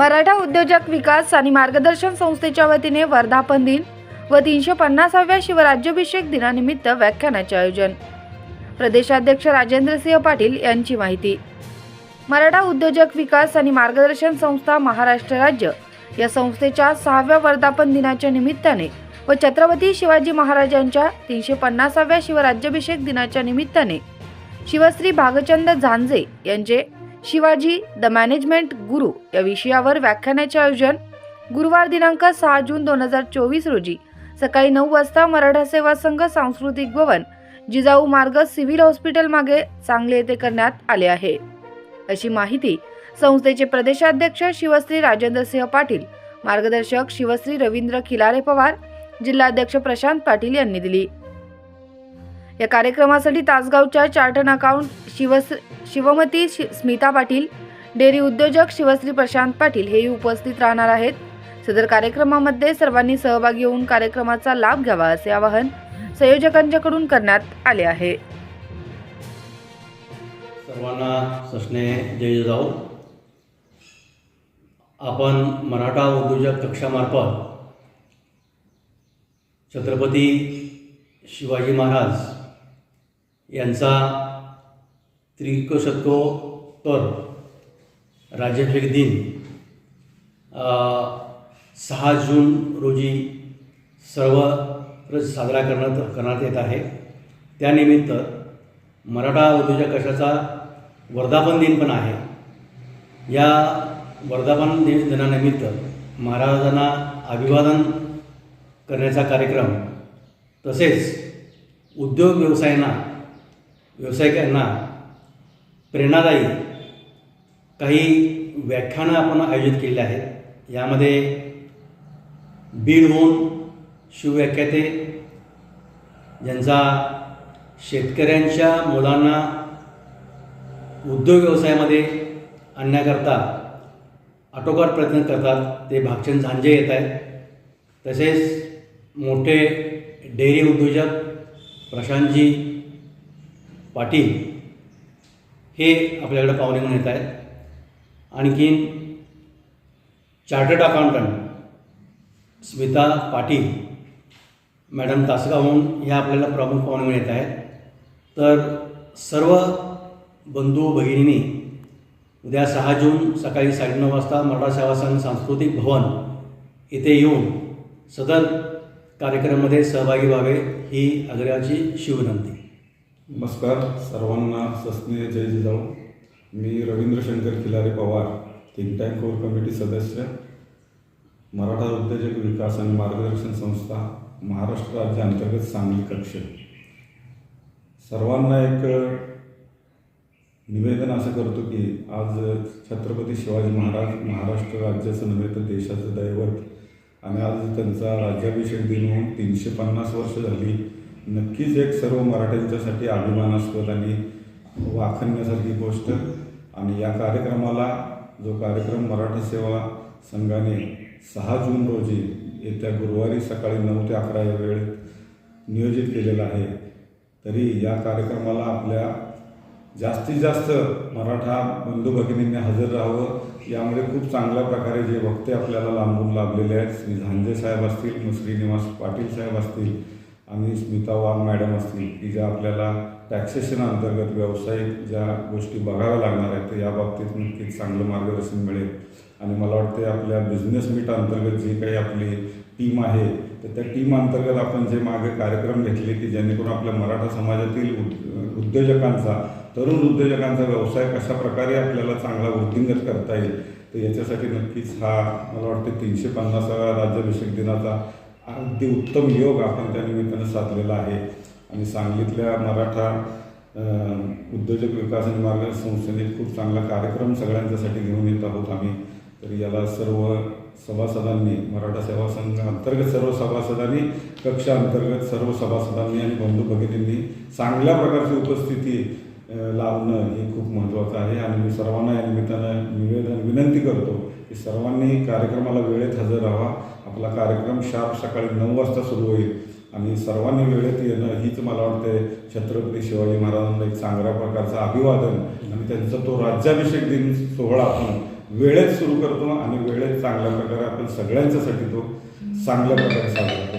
मराठा उद्योजक विकास आणि मार्गदर्शन संस्थेच्या वतीने वर्धापन दिन व तीनशे पन्नासाव्या शिवराज्याभिषेक दिनानिमित्त व्याख्यानाचे आयोजन. प्रदेशाध्यक्ष राजेंद्रसिंह पाटील यांची माहिती. मराठा उद्योजक विकास आणि मार्गदर्शन संस्था महाराष्ट्र राज्य या संस्थेच्या सहाव्या वर्धापन दिनाच्या निमित्ताने व छत्रपती शिवाजी महाराजांच्या तीनशे पन्नासाव्या शिवराज्याभिषेक दिनाच्या निमित्ताने शिवश्री भागचंद झांजे यांचे शिवाजी द मॅनेजमेंट गुरु या विषयावर व्याख्यानाचे आयोजन गुरुवार दिनांक सहा जून दोन हजार चोवीस रोजी सकाळी नऊ वाजता मराठा सेवा संघ सांस्कृतिक भवन जिजाऊ मार्ग सिव्हिल हॉस्पिटल मागे सांगली येथे करण्यात आले आहे. अशी माहिती संस्थेचे प्रदेशाध्यक्ष शिवश्री राजेंद्रसिंह पाटील मार्गदर्शक शिवश्री रवींद्र खिलारे पवार जिल्हाध्यक्ष प्रशांत पाटील यांनी दिली. या कार्यक्रमासाठी तासगावच्या चार्टन अकाउंट शिवस शिवमती शि स्मिता पाटील डेअरी उद्योजक शिवश्री प्रशांत पाटील हेही उपस्थित राहणार आहेत. सदर कार्यक्रमामध्ये सर्वांनी सहभागी होऊन कार्यक्रमाचा लाभ घ्यावा असे आवाहन संयोजकांच्याकडून करण्यात आले आहे. सर्वांना सस्ने जय जाऊ. आपण मराठा उद्योजक कक्षामार्फत छत्रपती शिवाजी महाराज यांचा त्रिकोशतोत्तर राज्याभिषेक दिन सहा जून रोजी सर्व साजरा करण्यात करण्यात येत आहे. त्यानिमित्त मराठा उद्योजक कशाचा वर्धापन दिन पण आहे. या वर्धापन दिन दिनानिमित्त महाराजांना अभिवादन करण्याचा कार्यक्रम तसेच उद्योग व्यवसायांना व्यावसायिकांना प्रेरणादायी काही व्याख्यानं आपण आयोजित केलेली आहेत. यामध्ये बीडहून शिवव्याख्याते ज्यांचा शेतकऱ्यांच्या मुलांना उद्योग व्यवसायामध्ये आणण्याकरता आटोकाट प्रयत्न करतात ते भागचंद झांजे येत आहेत. तसेच मोठे डेअरी उद्योजक प्रशांतजी पाटील हे आपल्याकडे पाहुणे म्हणून येत आहेत. आणखीन chartered accountant Smita Patil madam तासगावहून ह्या आपल्याला प्रमुख पाहुणे म्हणून येत आहेत. तर सर्व बंधू भगिनींनी उद्या सहा जून सकाळी साडेनऊ वाजता मराठा सेवा संघ सांस्कृतिक भवन येथे येऊन सदर कार्यक्रमामध्ये सहभागी व्हावे ही आग्रहाची शिवविनंती. नमस्कार सर्वांना सस्ने जय जिजाऊ. मी Ravindra Shankar Khilare Pawar think tank core committee सदस्य मराठा उद्योजक विकास आणि मार्गदर्शन संस्था महाराष्ट्र राज्य अंतर्गत सांगली कक्ष. सर्वांना एक निवेदन असं करतो की आज छत्रपती शिवाजी महाराज महाराष्ट्र राज्याचं नव्हे तर देशाचं दैवत. आणि आज त्यांचा राज्याभिषेक दिन होऊन तीनशे पन्नास वर्ष झाली. नक्कीच एक सर्व मराठ्यांच्यासाठी अभिमानास्पद आणि वाखण्यासारखी गोष्ट. आणि या कार्यक्रमाला जो कार्यक्रम मराठा सेवा संघाने सहा जून रोजी येत्या गुरुवारी सकाळी नऊ ते अकरा या वेळेत नियोजित केलेला आहे. तरी या कार्यक्रमाला आपल्या जास्तीत जास्त मराठा बंधू भगिनींनी हजर राहावं. यामुळे खूप चांगल्या प्रकारे जे वक्ते आपल्याला लांबून लाभलेले आहेत श्री झांजे साहेब असतील श्रीनिवास पाटील साहेब असतील आणि स्मिता वाघ मॅडम असतील की ज्या आपल्याला टॅक्सेशन अंतर्गत व्यावसायिक ज्या गोष्टी बघाव्या लागणार आहेत तर या बाबतीत नक्कीच चांगलं मार्गदर्शन मिळेल. आणि मला वाटते आपल्या बिझनेस मीट अंतर्गत जी काही आपली टीम आहे तर त्या टीम अंतर्गत आपण जे मागे कार्यक्रम घेतले की जेणेकरून आपल्या मराठा समाजातील उद उद्योजकांचा तरुण उद्योजकांचा व्यवसाय कशा प्रकारे आपल्याला चांगला वृद्धिंगत करता येईल तर याच्यासाठी नक्कीच हा मला वाटते तीनशे पन्नासाव्या राज्याभिषेक दिनाचा अगदी उत्तम योग आपण त्या निमित्तानं साधलेला आहे. आणि सांगलीतल्या मराठा उद्योजक विकास आणि मार्ग संस्थेने खूप चांगला कार्यक्रम सगळ्यांच्यासाठी घेऊन येत आहोत आम्ही. तर याला सर्व सभासदांनी मराठा सेवा संघ अंतर्गत सर्व सभासदांनी कक्षा अंतर्गत सर्व सभासदांनी आणि बंधू भगिनींनी चांगल्या प्रकारची उपस्थिती लावणं हे खूप महत्त्वाचं आहे आणि मी सर्वांना या निमित्तानं निवेदन विनंती करतो की सर्वांनी कार्यक्रमाला वेळेत हजर राहा. आपला कार्यक्रम शार्प सकाळी नऊ वाजता सुरू होईल आणि सर्वांनी वेळेत येणं हीच मला वाटते छत्रपती शिवाजी महाराजांना एक चांगल्या प्रकारचं अभिवादन आणि त्यांचा तो राज्याभिषेक दिन सोहळा आपण वेळेत सुरू करतो आणि वेळेत चांगल्या प्रकारे आपण सगळ्यांच्यासाठी तो चांगल्या प्रकारे साजरा